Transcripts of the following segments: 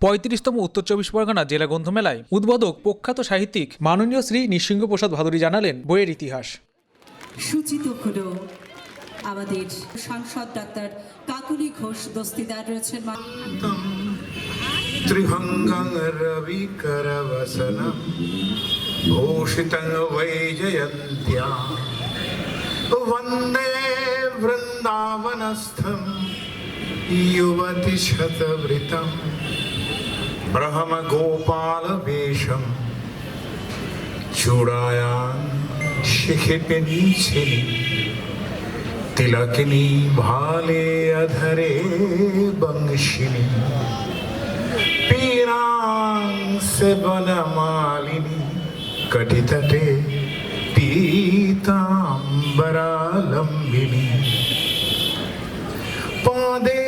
পঁয়ত্রিশতম উত্তর চব্বিশ পরগনা জেলা গ্রন্থমেলায় উদ্বোধক প্রখ্যাত সাহিত্যিক মাননীয় শ্রী নৃসিংহ প্রসাদ ভাদুরী জানালেন বইয়ের ইতিহাস সূচিত হলো আমাদের সাংসদ ডাক্তার কাকুলি ঘোষ দস্তিদার রয়েছেন মা- त्रिभङ्गं रविकरवसनं भूषितं वैजयन्त्या वन्दे वृन्दावनस्थं युवतिशतवृतं ब्रह्म गोपाल वेशम। चूडाया शिखिपिञ्छिनि तिलकिनी भाले अधरे बंशिनी। से बनमालिनी। कटितटे पीताम्बरालम्बिनी। पादे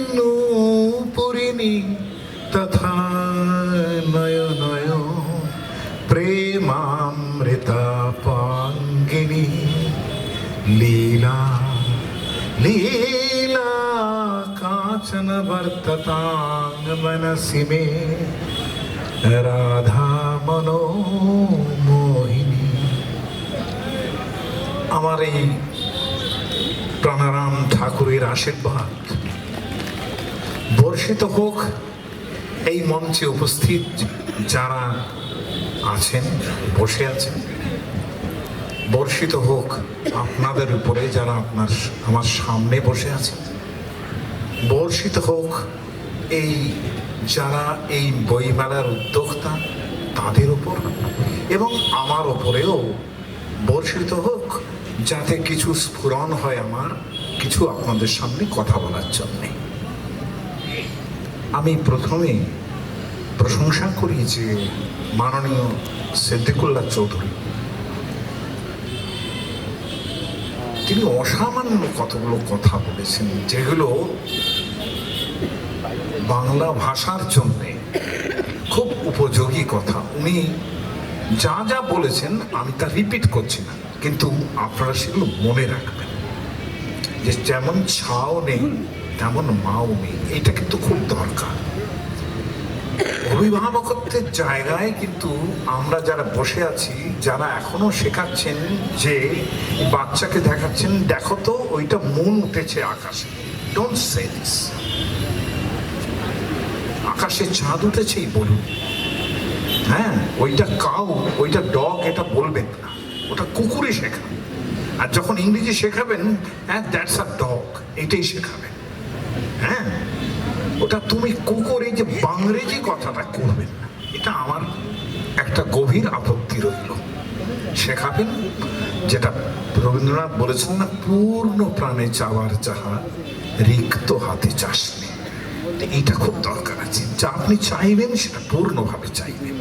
नूपुरिनी। तथा नयनयो प्रेमामृतापाङ्गिनी लीला लीला काचन वर्ततां मनसि मे রাধা মনোমোহিনী আমার এই প্রাণারাম ঠাকুরের আশীর্বাদ বর্ষিত হোক এই মঞ্চে উপস্থিত যারা আছেন, বসে আছেন, বর্ষিত হোক, আপনাদের উপরে যারা আপনার আমার সামনে বসে আছে, বর্ষিত হোক, এই যারা এই বইমেলার উদ্যোক্তা, তাদের উপর এবং আমার ওপরেও বর্ষিত হোক, যাতে কিছু স্ফুরণ হয় আমার, কিছু আপনাদের সামনে কথা বলার জন্যে। আমি প্রথমে প্রশংসা করি যে মাননীয় সিদ্দিকুল্লাহ চৌধুরী। তিনি অসামান্য কতগুলো কথা বলেছেন, যেগুলো বাংলা ভাষার জন্য খুব উপযোগী কথা। উনি যা যা বলেছেন আমি তা রিপিট করছি না, কিন্তু আপনারা সেগুলো মনে রাখবেন। যে যেমন ছাও নেই, তেমন মাও নেই এটা কিন্তু খুব দরকার। অভিভাবকত্বের জায়গায় কিন্তু আমরা যারা বসে আছি, যারা এখনও শেখাচ্ছেন যে বাচ্চাকে দেখাচ্ছেন, দেখো তো, ওইটা মন উঠেছে আকাশে। ডোন্ট সে দিস আকাশে চাঁদ উঠেছেই বলুন। হ্যাঁ ওইটা কাউ ওইটা ডগ এটা বলবেন না। ওটা কুকুরে শেখান আর যখন ইংরেজি শেখাবেন হ্যাঁ দ্যাটস আ ডগ এটাই শেখাবেন। হ্যাঁ ওটা তুমি কুকুরে যে বাংরেজি কথাটা করবেন এটা আমার একটা গভীর আপত্তি রইল। শেখাবেন যেটা রবীন্দ্রনাথ বলেছেন না, পূর্ণ প্রাণে চাওয়ার যাহা রিক্ত হাতে চাষনি এটা খুব দরকার। যা আপনি চাইবেন সেটা পূর্ণভাবে চাইবেন।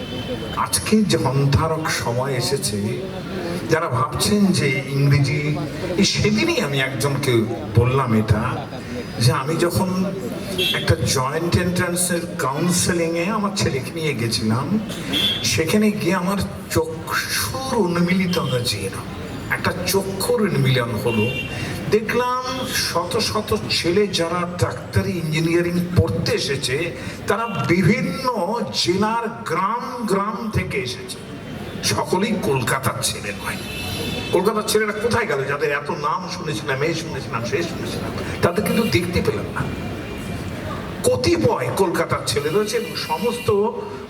আজকে যে অন্ধারক সময় এসেছে, যারা ভাবছেন যে ইংরেজি সেদিনই আমি একজনকে বললাম এটা, যে আমি যখন একটা জয়েন্ট এন্ট্রান্সের কাউন্সেলিংয়ে আমার ছেলেকে নিয়ে গেছিলাম, সেখানে গিয়ে আমার চক্ষুর উন্মিলিত হয়েছে একটা চক্ষুর উন্মিলন হলো দেখলাম শত শত ছেলে যারা ডাক্তারি ইঞ্জিনিয়ারিং পড়তে এসেছে, তারা বিভিন্ন জেলার গ্রাম গ্রাম থেকে এসেছে। সকলেই কলকাতার ছেলে নয়। কলকাতার ছেলেরা কোথায় গেল? যাদের এত নাম শুনেছিলাম, এই শুনেছিলাম সে শুনেছিলাম, তাদের কিন্তু দেখতে পেলাম না। কতিপয় কলকাতার ছেলে রয়েছে এবং সমস্ত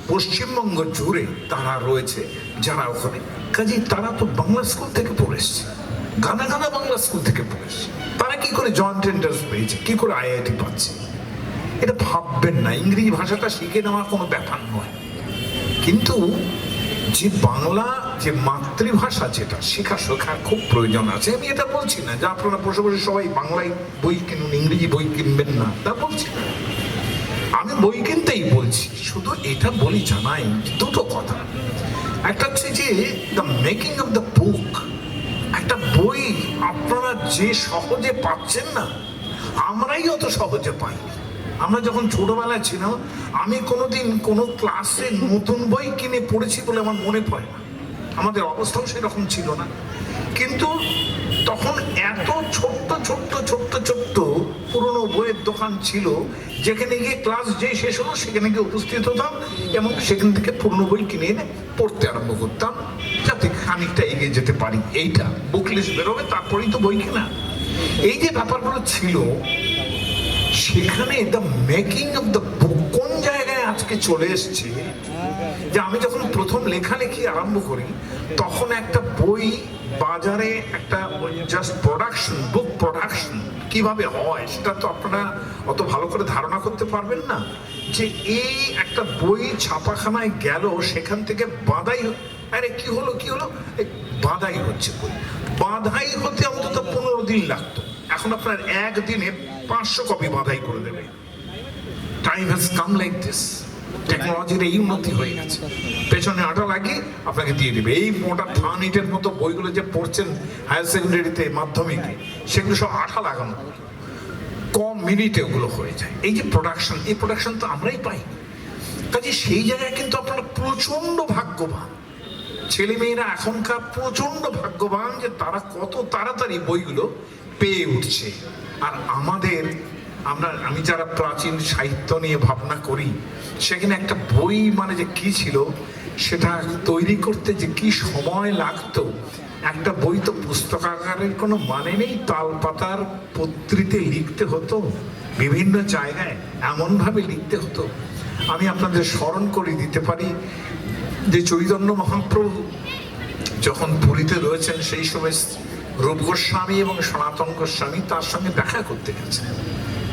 পশ্চিমবঙ্গ জুড়ে তারা রয়েছে যারা ওখানে। কাজেই তারা তো বাংলা স্কুল থেকে পড়ে এসছে। গানা গানা বাংলা স্কুল থেকে পড়ে এসছে তারা কি করে জয়েন্ট এন্ট্রান্স পেয়েছে? কি করে আইআইটি পাচ্ছে? এটা ভাববেন না। ইংরেজি ভাষাটা শিখে নেওয়ার কোনো ব্যাপার নয়। কিন্তু যে বাংলা যে মাতৃভাষা যেটা, শেখা শেখার খুব প্রয়োজন আছে। আমি এটা বলছি না যে আপনারা বসে বসে সবাই বাংলায় বই কিনুন, ইংরেজি বই কিনবেন না। তা বলছি না। আমি বই কিনতেই বলছি। শুধু এটা বলি জানাই দুটো কথা। একটা হচ্ছে যে the making of the book বই আপনারা যে সহজে পাচ্ছেন না, আমরাই অত সহজে পাইনি আমরা যখন ছোটবেলায় ছিলাম, আমি কোনোদিন কোনো ক্লাসে নতুন বই কিনে পড়েছি বলে আমার মনে পড়ে না। আমাদের অবস্থাও সেরকম ছিল না। কিন্তু তখন এত ছোট্ট ছোট্ট ছোট্ট ছোট্ট পুরনো বইয়ের দোকান ছিল, যেখানে গিয়ে ক্লাস যে শেষ হলো, সেখানে গিয়ে উপস্থিত হতাম এবং সেখান থেকে পুরনো বই কিনে এনে পড়তে আরম্ভ করতাম। যাতে খানিকটা এগিয়ে যেতে পারি। এইটা বুকলেস বেরোবে, তারপরেই তো বই কেনা। এই যে ব্যাপারগুলো ছিল, সেখানে the making of the book কোন জায়গায় আজকে চলে এসছে, যে আমি যখন প্রথম লেখালেখি আরম্ভ করি, তখন একটা বই বাজারে একটা জাস্ট প্রোডাকশন বুক প্রোডাকশন কীভাবে হয়, সেটা তো আপনারা অত ভালো করে ধারণা করতে পারবেন না। যে এই একটা বই ছাপাখানায় গেল, সেখান থেকে বাঁধাই হ- আরে কি হলো কি হলো? বাঁধাই হচ্ছে বই বাঁধাই হতে অন্তত পনেরো দিন লাগতো। এখন আপনার একদিনে পাঁচশো কপি বাঁধাই করে দেবে। Time has come like this টেকনোলজির এই উন্নতি হয়ে গেছে। পেছনে আটা লাগিয়ে আপনাকে দিয়ে দিবে। এই মোটা থান মতো বইগুলো যে পড়ছেন হায়ার সেকেন্ডারিতে মাধ্যমিকে, সেগুলো সব আঠা লাগানো। কম মিনিটে ওগুলো হয়ে যায়। এই যে প্রোডাকশন এই প্রোডাকশন তো আমরাই পাই। কাজে সেই জায়গায় কিন্তু আপনারা প্রচণ্ড ভাগ্যবান। ছেলেমেয়েরা এখনকার প্রচণ্ড ভাগ্যবান যে তারা কত তাড়াতাড়ি বইগুলো পেয়ে উঠছে। আর আমাদের, আমরা, আমি যারা প্রাচীন সাহিত্য নিয়ে ভাবনা করি, সেখানে একটা বই মানে যে কি ছিল, সেটা তৈরি করতে যে কি সময় লাগতো, একটা বই তো পুস্তকাগারের কোনো মানে নেই তাল পাতার পত্রিতে লিখতে হতো, বিভিন্ন জায়গায় এমনভাবে লিখতে হতো। আমি আপনাদের স্মরণ করে দিতে পারি যে চৈতন্য মহাপ্রভু যখন পুরীতে রয়েছেন, সেই সময় রূপ গোস্বামী এবং সনাতন গোস্বামী তার সঙ্গে দেখা করতে গেছেন।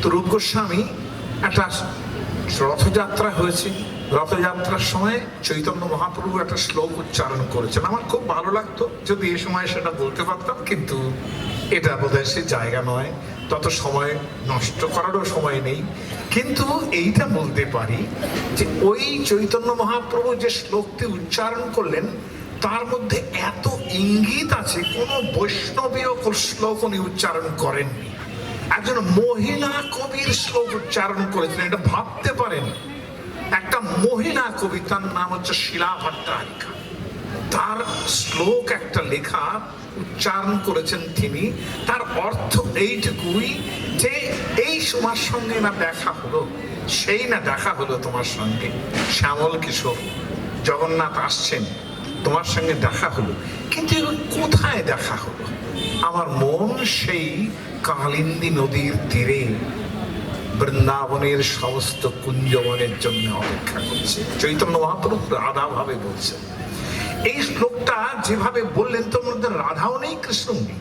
তো রূপ গোস্বামী একটা রথযাত্রা হয়েছে। রথযাত্রার সময় চৈতন্য মহাপ্রভু একটা শ্লোক উচ্চারণ করেছেন। আমার খুব ভালো লাগতো যদি এ সময় সেটা বলতে পারতাম, কিন্তু এটা বোধহয় সে জায়গা নয়। তত সময় নষ্ট করারও সময় নেই। কিন্তু এইটা বলতে পারি যে ওই চৈতন্য মহাপ্রভু যে শ্লোকটি উচ্চারণ করলেন, তার মধ্যে এত ইঙ্গিত আছে, কোন বৈষ্ণবীয় শ্লোক উনি উচ্চারণ করেননি। একজন মহিলা কবির শ্লোক উচ্চারণ করেছেন, এটা ভাবতে পারেন। একটা মহিলা কবি, তার নাম হচ্ছে শিলা ভট্টারিকা তার শ্লোক একটা লেখা উচ্চারণ করেছেন তিনি। তার অর্থ এইটুকুই যে এই তোমার সঙ্গে না দেখা হলো, সেই না দেখা হলো তোমার সঙ্গে। শ্যামল কিশোর, জগন্নাথ আসছেন, তোমার সঙ্গে দেখা হলো, কিন্তু কোথায় দেখা হলো? আমার মন সেই কালিন্দী নদীর তীরে বৃন্দাবনের সমস্ত কুঞ্জবনের জন্য অপেক্ষা করছে। চৈতন্য মহাপ্রভু রাধা ভাবে বলছেন এই শ্লোকটা যেভাবে বললেন, তোর মধ্যে রাধাও নেই কৃষ্ণ নেই।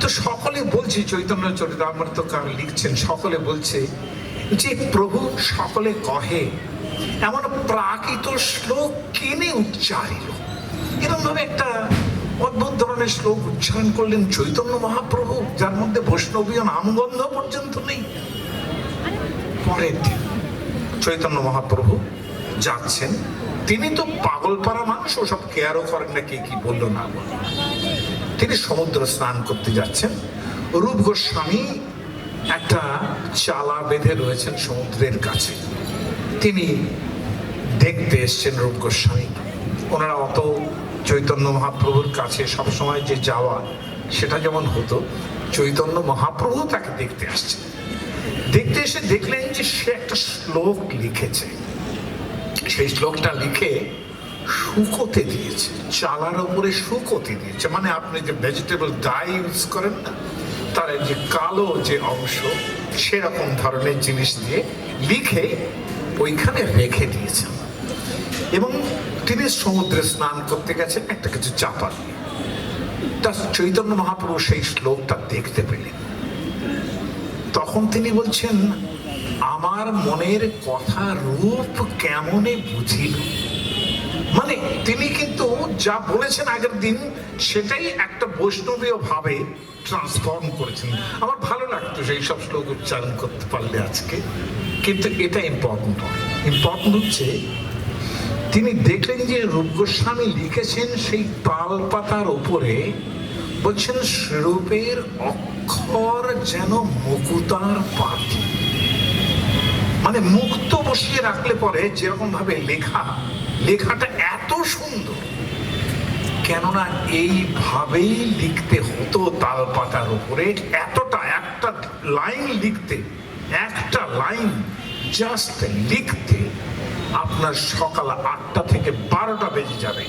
তো সকলে বলছে, চৈতন্য চরিতামৃত কার লিখছেন, সকলে বলছে যে, প্রভু, সকলে কহে, এমন প্রাকৃত শ্লোক কেনে উচ্চারিল? এরকম ভাবে একটা অদ্ভুত ধরনের শ্লোক উচ্চারণ করলেন চৈতন্য মহাপ্রভু, যার মধ্যে বৈষ্ণবীয় নামগন্ধ পর্যন্ত নেই। পরের দিন চৈতন্য মহাপ্রভু যাচ্ছেন তিনি তো পাগল পাগলপাড়া মানুষ, ওসব কেয়ারও করেন না, কে কি বলল না বলল। তিনি সমুদ্র স্নান করতে যাচ্ছেন। রূপ গোস্বামী একটা চালা বেঁধে রয়েছেন সমুদ্রের কাছে। তিনি দেখতে এসছেন রূপ গোস্বামী। ওনারা অত চৈতন্য মহাপ্রভুর কাছে সবসময় যে যাওয়া, সেটা যেমন হতো, চৈতন্য মহাপ্রভু তাকে দেখতে আসছে দেখতে এসে দেখলেন যে সে একটা শ্লোক লিখেছে। সেই শ্লোকটা লিখে শুকোতে দিয়েছে, চালার উপরে শুকোতে দিয়েছে। মানে আপনি যে ভেজিটেবল ডাই ইউজ করেন না, তার যে কালো যে অংশ, সেরকম ধরনের জিনিস দিয়ে লিখে ওইখানে রেখে দিয়েছেন এবং তিনি সমুদ্রে স্নান করতে গেছেন, একটা কিছু চাপা তা চৈতন্য মহাপ্রভু সেই শ্লোকটা দেখতে পেলেন। তখন তিনি বলছেন আমার মনের কথা রূপ কেমনে বুঝিল? মানে তিনি কিন্তু যা বলেছেন আগের দিন, সেটাই একটা বৈষ্ণবীয় ভাবে ট্রান্সফর্ম করেছেন। আমার ভালো লাগতো সেই সব শ্লোক উচ্চারণ করতে পারলে আজকে। কিন্তু এটা ইম্পর্টেন্ট নয়। ইম্পর্টেন্ট হচ্ছে, তিনি দেখলেন যে রূপ গোস্বামী লিখেছেন সেই তাল পাতার উপরে, বলছেন স্বরূপের অক্ষর যেন মুকুতার পাখি। মানে মুক্ত বসিয়ে রাখলে পরে যেরকম ভাবে লেখা, লেখাটা এত সুন্দর। কেননা এইভাবেই লিখতে হতো তাল পাতার উপরে, এতটা একটা লাইন লিখতে, একটা লাইন জাস্ট লিখতে আপনার সকাল আটটা থেকে বারোটা বেজে যাবে।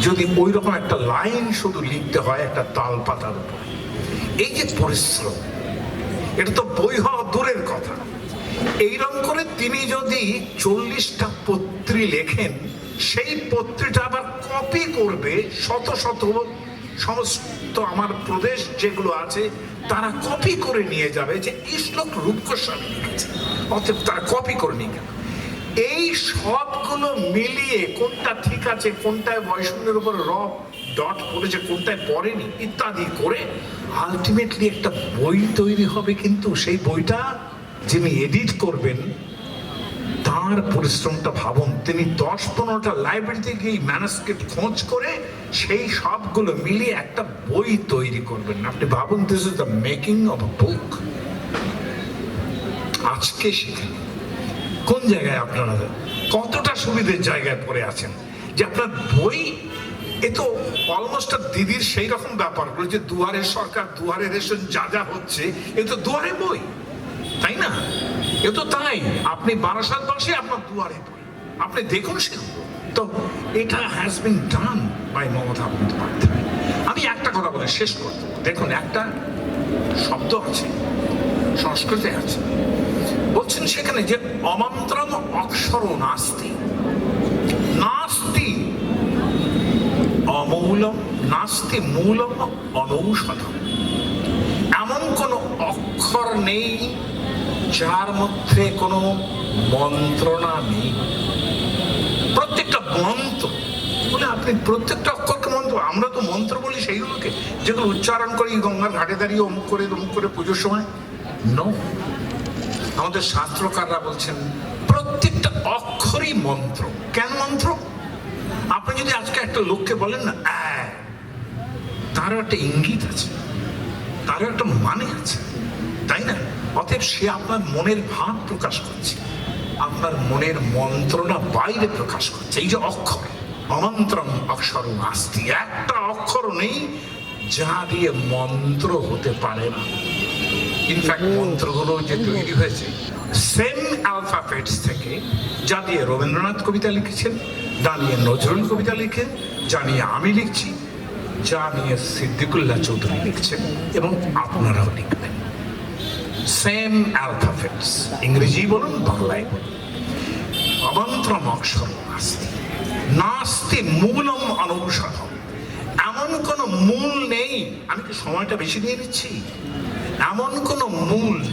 যদি ওই রকম একটা লাইন শুধু লিখতে হয় একটা তাল পাতার উপরে। এই যে পরিশ্রম, এটা তো বই হওয়া দূরের কথা। এইরকম করে তিনি যদি চল্লিশটা পত্রী লেখেন, সেই পত্রীটা আবার কপি করবে শত শত সমস্ত আমার প্রদেশ যেগুলো আছে, তারা কপি করে নিয়ে যাবে। যে এই শ্লোক রূপকোস্বামী লিখেছে, অতএব তারা কপি করে নিয়ে গেল। এই সবগুলো মিলিয়ে কোনটা ঠিক আছে, কোনটায় বয়সনের উপর রব ডট পড়েছে, কোনটায় পড়েনি, ইত্যাদি করে আলটিমেটলি একটা বই তৈরি হবে কিন্তু সেই বইটা যিনি এডিট করবেন, তার পরিশ্রমটা ভাবুন। তিনি দশ পনেরোটা লাইব্রেরিতে গিয়ে ম্যানাস্ক্রিপ্ট খোঁজ করে সেই সবগুলো মিলিয়ে একটা বই তৈরি করবেন। আপনি ভাবুন this is the making of book আজকে সেখানে। কোন জায়গায় আপনারা, কতটা সুবিধের জায়গায় পড়ে আছেন? যে আপনার বই, এ তো অলমোস্ট দিদির সেই রকম ব্যাপারগুলো যে দুয়ারে সরকার, দুয়ারে রেশন যা যা হচ্ছে, এ তো দুয়ারে বই। তাই না? এ তো তাই। আপনি বারাসাত বাসে আপনার দুয়ারে বই আপনি দেখুন সে তো এটা has been done by Mamata Bandyopadhyay. আমি একটা কথা বলে শেষ করব। দেখুন, একটা শব্দ আছে, সংস্কৃতে আছে। বলছেন সেখানে যে অমন্ত্রম অক্ষর নাস্তি। নাস্তি অমূলম, নাস্তি মূলম, অনৌষধম। এমন কোন অক্ষর নেই যার মধ্যে কোনো মন্ত্রণা নেই, প্রত্যেকটা মন্ত্র, বলে আপনি প্রত্যেকটা অক্ষরকে মন্ত্র, আমরা তো মন্ত্র বলি সেইগুলোকে, যেগুলো উচ্চারণ করি গঙ্গার ঘাটে দাঁড়িয়ে, অমুক করে অমুক করে পুজোর সময়। নো আমাদের শাস্ত্রকাররা বলছেন, প্রত্যেকটা অক্ষরই মন্ত্র। কেন মন্ত্র? আপনি যদি আজকে একটা লোককে বলেন না তারও একটা ইঙ্গিত আছে, তারও একটা মানে আছে, তাই না? অতএব সে আপনার মনের ভাব প্রকাশ করছে। আপনার মনের মন্ত্রণা বাইরে প্রকাশ করছে। এই যে অক্ষর অমন্ত্রম অক্ষর নাস্তি একটা অক্ষর নেই যা দিয়ে মন্ত্র হতে পারে না। ইনফ্যাক্ট মন্ত্রগুলো যে তৈরি হয়েছে। সেম অ্যালফাবেটস থেকে যা দিয়ে রবীন্দ্রনাথ কবিতা লিখেছেন যা নিয়ে নজরুল কবিতা লিখেন যা নিয়ে আমি লিখছি যা নিয়ে সিদ্দিকুল্লাহ চৌধুরী লিখছেন এবং আপনারাও লিখবেন। সেম অ্যালফাবেটস ইংরেজি বলুন, বাংলায় বলুন। অমন্ত্রম অক্ষর নাস্তি। নাস্তি মূলম অনৌষধম এমন কোনো মূল নেই। আমি কি সময়টা বেশি নিয়ে নিচ্ছি এমন কোনো মূল,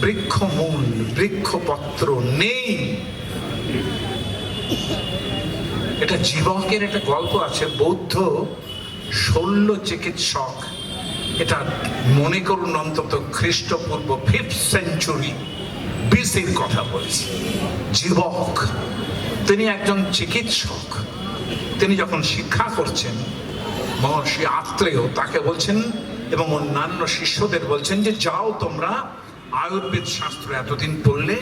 বৃক্ষ মূল, বৃক্ষপত্র নেই। এটা জীবকের একটা গল্প আছে, বৌদ্ধ শল্য চিকিৎসক এটা মনে করুন অন্তত খ্রিস্টপূর্ব ফিফথ সেঞ্চুরি বিসির কথা বলছি। জীবক তিনি একজন চিকিৎসক। তিনি যখন শিক্ষা করছেন, মহর্ষি আত্রেয় তাকে বলছেন এবং অন্যান্য শিষ্যদের বলছেন যে, যাও তোমরা আয়ুর্বেদ শাস্ত্র এতদিন পড়লে,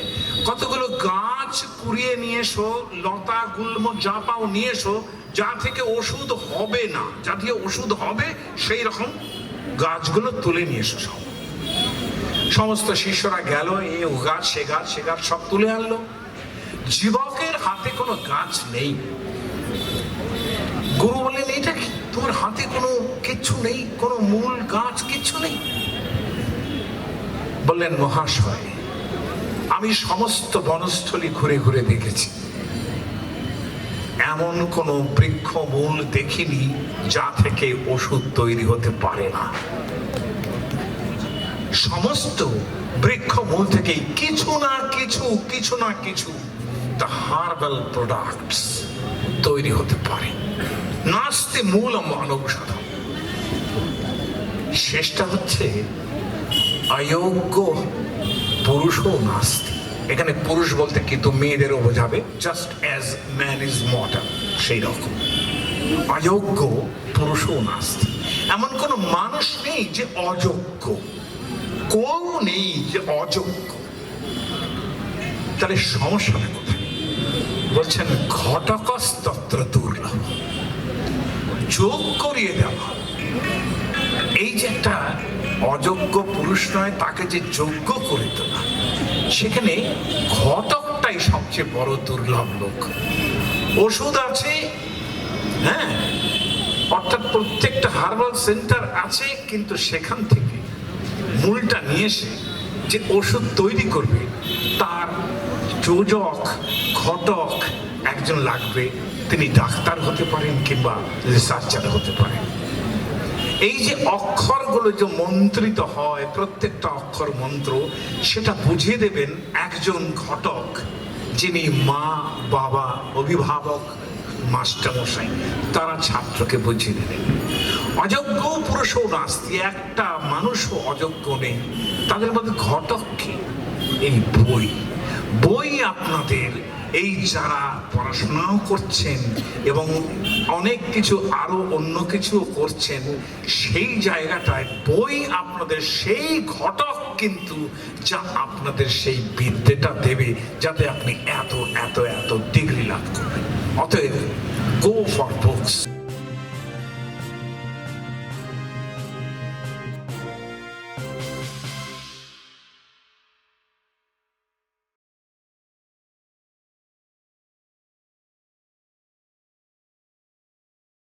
কতগুলো গাছ কুড়িয়ে নিয়ে এসো, লতা, গুল্ম যা পাও নিয়ে এসো, যা থেকে ওষুধ হবে না, যা দিয়ে ওষুধ হবে, সেই রকম গাছগুলো তুলে নিয়ে এসো সব। সমস্ত শিষ্যরা গেল, এ ও গাছ, সে গাছ সে গাছ সব তুলে আনলো। জীবকের হাতে কোনো গাছ নেই। গুরু বললেন এটা কি? তোমার হাতে কোনো কিচ্ছু নেই? কোনো মূল গাছ কিচ্ছু নেই? বললেন, মহাশয়, আমি সমস্ত বনস্থলী ঘুরে ঘুরে দেখেছি। এমন কোনো বৃক্ষ মূল দেখিনি যা থেকে ওষুধ তৈরি হতে পারে না। সমস্ত বৃক্ষ মূল থেকে কিছু না কিছু কিছু না কিছু দ্য হার্বাল প্রোডাক্টস তৈরি হতে পারে। নাস্তি মূল মানবসাধন শেষটা হচ্ছে, অযোগ্য পুরুষও নাস্তি। এখানে পুরুষ বলতে কিন্তু মেয়েদেরও বোঝাবে just as man is mortal সেই রকম। অযোগ্য পুরুষও নাস্তি এমন কোনো মানুষ নেই যে অযোগ্য। কেউ নেই যে অযোগ্য। তাহলে সমস্যাটা কোথায়? বলছেন ঘটকস তত্র দুর্লভ। যোগ করিয়ে দেওয়া এই যে একটা অযোগ্য পুরুষ নয়, তাকে যে যোগ্য করে তোলা। সেখানে ঘটকটাই সবচেয়ে বড় দুর্লভ লোক। ওষুধ আছে হ্যাঁ? অর্থাৎ প্রত্যেকটা হার্বাল সেন্টার আছে, কিন্তু সেখান থেকে মূলটা নিয়ে এসে যে ওষুধ তৈরি করবে, তার যোজক, ঘটক একজন লাগবে। তিনি ডাক্তার হতে পারেন কিংবা রিসার্চার হতে পারেন। এই যে অক্ষরগুলো যে মন্ত্রিত হয়, প্রত্যেকটা অক্ষর মন্ত্র, সেটা বুঝিয়ে দেবেন একজন ঘটক, যিনি মা, বাবা, অভিভাবক, মাস্টারমশাই, তারা ছাত্রকে বুঝিয়ে দেবেন অযোগ্য পুরুষও নাস্তি, একটা মানুষও অযোগ্য নেই। তাদের মধ্যে ঘটক কি? এই বই। বই আপনাদের এই যারা পড়াশোনাও করছেন এবং অনেক কিছু আরও অন্য কিছু করছেন, সেই জায়গাটায় বই আপনাদের সেই ঘটক কিন্তু যা আপনাদের সেই বিদ্যেটা দেবে, যাতে আপনি এত এত এত ডিগ্রি লাভ করবেন। অতএব গো ফর বুকস